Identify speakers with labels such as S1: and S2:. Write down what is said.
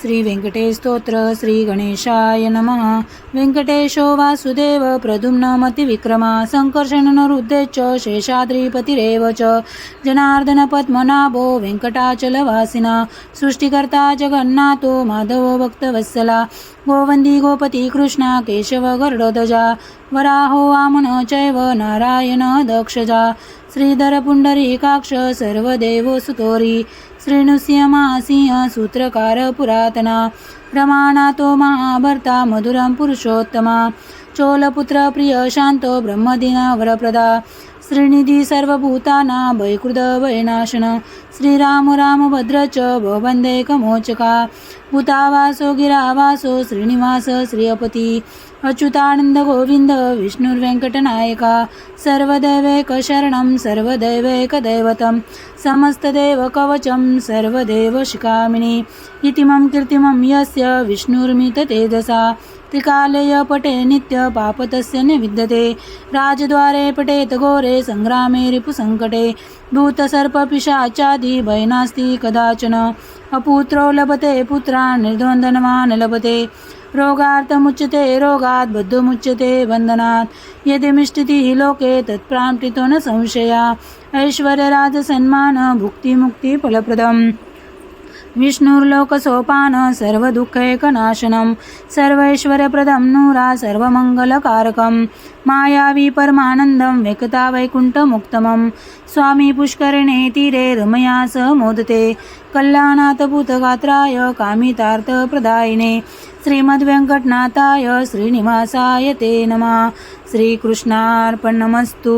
S1: श्री व्यंकटेश स्तोत्र श्री गणेशाय नमः। व्यंकटेशो वासुदेव प्रद्युम्नमतिविक्रमा सङ्कर्षणनरुद्धेश्च शेषाद्रिपतिरेव च। जनार्दन पद्मनाभो व्यङ्कटाचलवासिना सृष्टिकर्ता जगन्नाथो, माधव भक्तवत्सला। गोवन्दी गोपती कृष्णा, केशव गरुडध्वजा। वराहो वामन चैव नारायण दक्षजा। श्रीधर पुण्डरीकाक्ष सर्वदेवसुतोरी श्रीनुसिंह सूत्रकार पुरातना। प्रमाणातो महाभर्ता मधुरं पुरुषोत्तमा। चोलपुत्र प्रिय शांतो ब्रह्मदिना वरप्रदा। श्रीनिधी सर्वभूताना वैकृत वैनाशन। श्रीराम राम भद्र च भवन्दैकमोचका भूतावासो गिरावासो श्रीनिवास श्रियपती। अच्युतानंद गोविंद विष्णुर्व्यङ्कटनायका सर्वदैवैक शरणं सर्वदैवैकदैवतं समस्तदेवकवचं सर्वदेव शिखामिनि। इति मम कीर्तिमं यस्य विष्णुर्मिततेजसा। त्रिकालय पटे नित्य पापतस्य न विद्यते राजद्वारे पटेत घोरे सङ्ग्रामे रिपुसङ्कटे भूतसर्पपिशाचादि भयनास्ति कदाचन। अपुत्रो लभते पुत्रान् निर्द्वन्द्वनमा लभते। रोगार्थमुच्यते रोगात् बद्धमुच्यते बन्धनात् यदिमिष्टितिः लोके तत्प्राप्तितो न संशया। ऐश्वर्यराजसन्मान भुक्तिमुक्तिफलप्रदम्। विष्णुर्लोकसोपान सर्वदुःखैकनाशनं सर्वैश्वर्यप्रदं नूरा सर्वमङ्गलकारकं। मायावी परमानन्दं व्यक्ता वैकुण्ठमुक्तमं। स्वामी पुष्करिणे तीरे रमया स मोदते। कल्याणाथभूतगात्राय कामितार्थप्रदायिने। श्रीमद्वेङ्कटनाथाय श्रीनिवासाय ते नमः। श्रीकृष्णार्पणमस्तु।